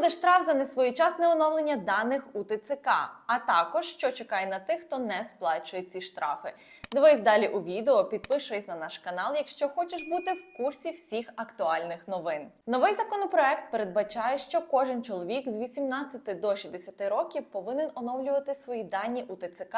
буде штраф за несвоєчасне оновлення даних у ТЦК, а також що чекає на тих, хто не сплачує ці штрафи. Дивись далі у відео, підпишись на наш канал, якщо хочеш бути в курсі всіх актуальних новин. Новий законопроект передбачає, що кожен чоловік з 18 до 60 років повинен оновлювати свої дані у ТЦК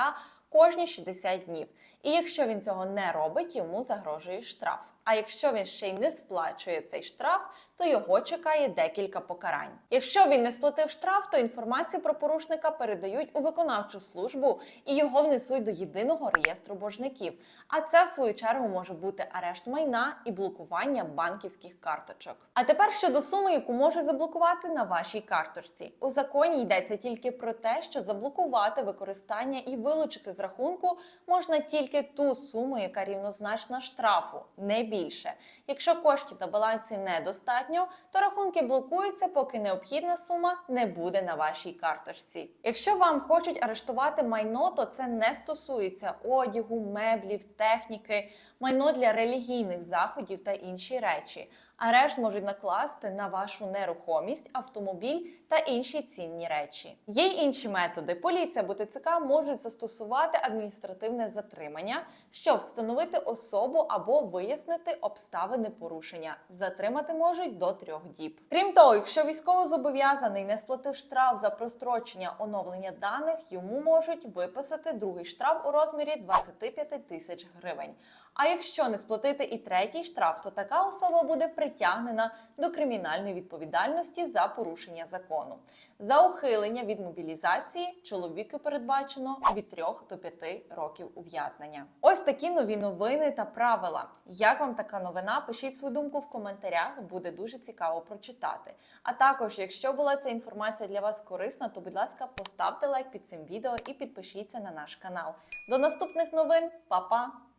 кожні 60 днів. І якщо він цього не робить, йому загрожує штраф. А якщо він ще й не сплачує цей штраф, то його чекає декілька покарань. Якщо він не сплатив штраф, то інформацію про порушника передають у виконавчу службу і його внесуть до єдиного реєстру боржників. А це в свою чергу може бути арешт майна і блокування банківських карточок. А тепер щодо суми, яку може заблокувати на вашій карточці. У законі йдеться тільки про те, що заблокувати використання і вилучити з рахунку можна тільки ту суму, яка рівнозначна штрафу, не більше. Якщо коштів на балансі недостатньо, то рахунки блокуються, поки необхідна сума не буде на вашій карточці. Якщо вам хочуть арештувати майно, то це не стосується одягу, меблів, техніки, майно для релігійних заходів та інші речі. Арешт можуть накласти на вашу нерухомість, автомобіль та інші цінні речі. Є й інші методи. Поліція або ТЦК можуть застосувати адміністративне затримання, щоб встановити особу або вияснити обставини порушення. Затримати можуть до трьох діб. Крім того, якщо військовозобов'язаний не сплатив штраф за прострочення оновлення даних, йому можуть виписати другий штраф у розмірі 25 тисяч гривень. А якщо не сплатити і третій штраф, то така особа буде притягнена до кримінальної відповідальності за порушення закону. За ухилення від мобілізації чоловіку передбачено від 3 до 5 років ув'язнення. Ось такі нові новини та правила. Як вам така новина? Пишіть свою думку в коментарях, буде дуже цікаво прочитати. А також, якщо була ця інформація для вас корисна, то будь ласка, поставте лайк під цим відео і підпишіться на наш канал. До наступних новин, Па-па!